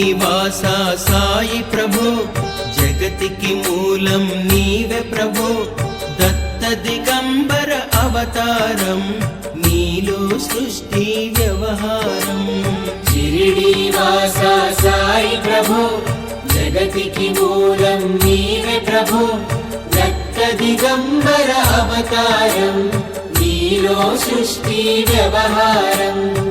షిరిడి సాయి ప్రభు. జగతికి మూలం నీవే ప్రభు. దత్త దిగంబర అవతారం నీలో సృష్టి వ్యవహారం. షిరిడి సాయి ప్రభు. జగతికి మూలం నీవే ప్రభు. దత్త దిగంబర అవతారం నీలో సృష్టి వ్యవహారం.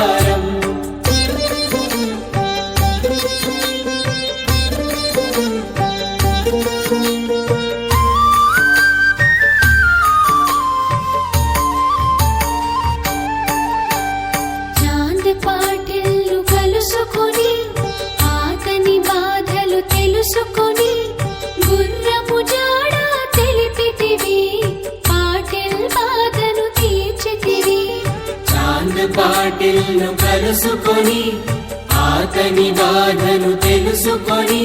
చాంద్ పాటిల్ను కలుసుకొని ఆతని బాధను తెలుసుకొని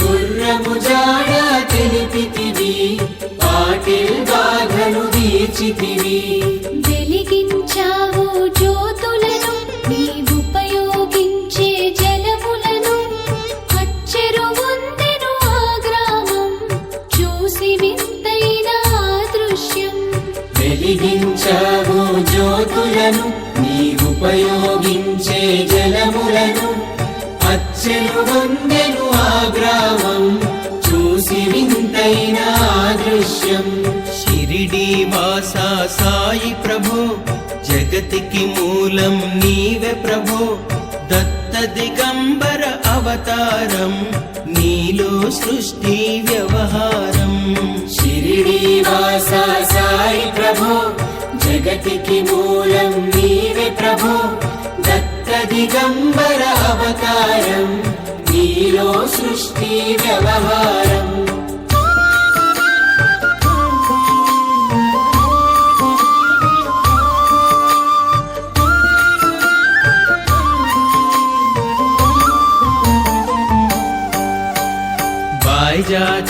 గుర్రము జాడ తెలిపితివి పాటిల్ బాధను తీర్చితివి. వెలిగించావు జ్యోతులను ఎక్కడైనా దృశ్యం షిరిడి వాసా సాయి ప్రభు. జగతికి మూలం నీవే ప్రభు. దత్త దిగంబర అవతారం. నీలో సృష్టి వ్యవహారం. షిరిడి వాసా సాయి ప్రభు. జగతికి మూలం నీవే ప్రభు. దత్త దిగంబర అవతారం. నీలో సృష్టి వ్యవహారం.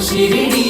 ఓ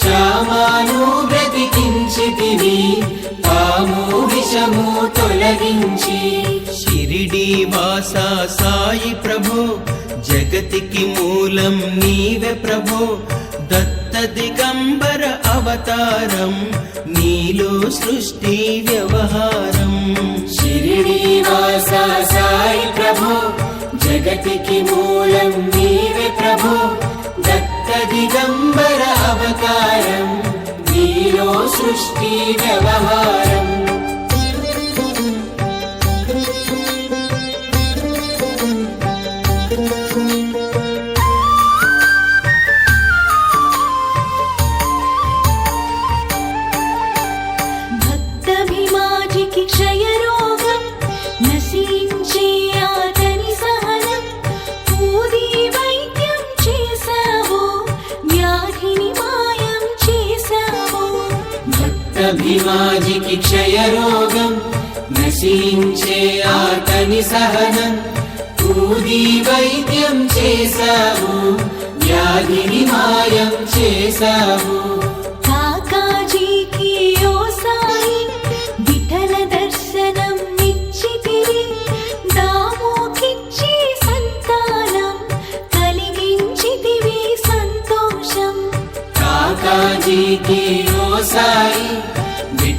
శ్యామాను బ్రతికించితివి పాము విషము తొలగించి. షిరిడి వాస సాయి ప్రభో జగతికి మూలం నీవే ప్రభో. దత్త దిగంబర అవతారం నీలో సృష్టి వ్యవహారం. షిరిడి వాస సాయి ప్రభో జగతికి మూలం నీవే ప్రభో. దత్త దిగంబర అవతారం నీలో సృష్టి నశించే ఆతని సహనం ఊది వైద్యం చేశావు వ్యాధిని మాయం చేశావు. కాకాజీకి ఓ సాయి విఠల దర్శనం ఇచ్చితివి దామోకిచ్చి సంతానం కలిగించితివి సంతోషం. కాకాజీకి ఓ సాయి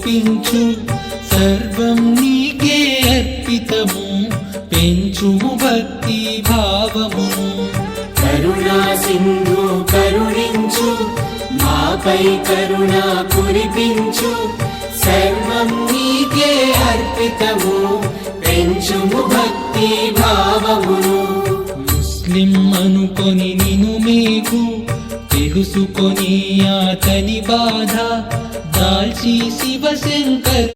కురిపించు సర్వం నీకే అర్పితము. పెంచుము భక్తి భావమును కరుణా సింధు కరుణించు. మాపై కరుణ కురిపించు. సర్వం నీకే అర్పితము. పెంచుము భక్తి భావమును ముస్లిం అనుకొని నిను మేకు. తెలుసుకొని అతని బాధ. தாழ்ச்சி சிவசங்கர்.